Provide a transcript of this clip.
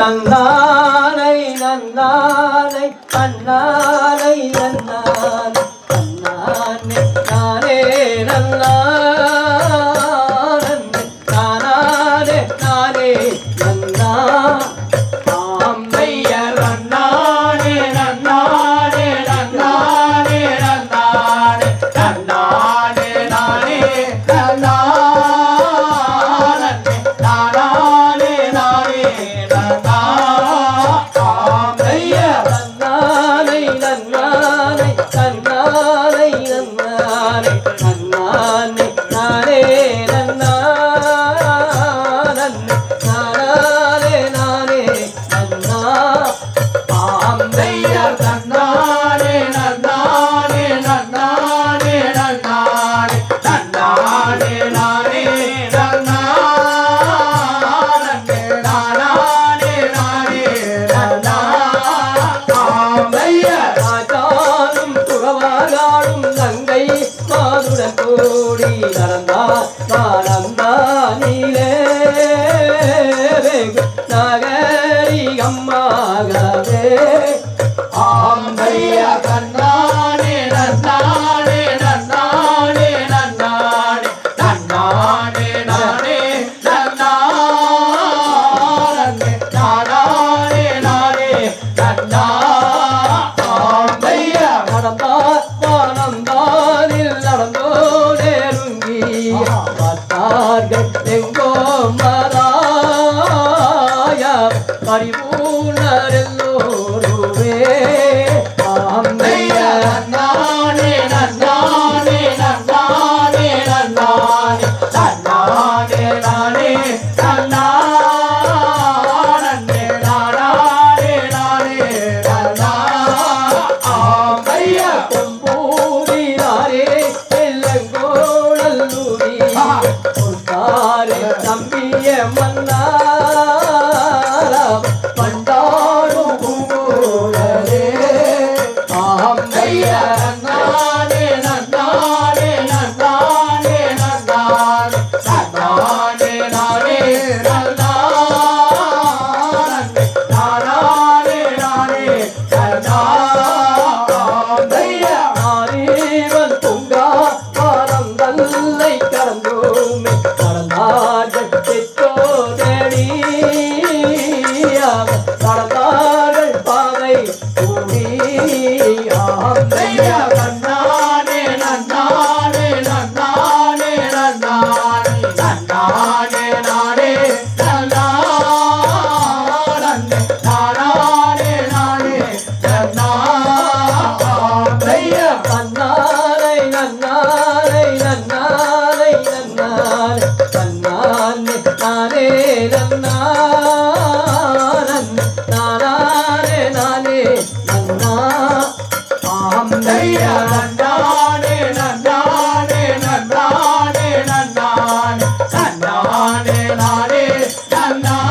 தந்தானை நந்தானை அண்ணானை அண்ணானை அண்ணானே நானே நல்லானே நானே நானே நந்தா தன்னை தன் நடந்தா நடந்தா நீலே. நாகரிகம்மாகவே ஆம்பைய கண் அறிவுணரெல்லோருவே ஆமையா நானே நானே நானே நானே நானே நானே தம்பிய ம bye. Allah.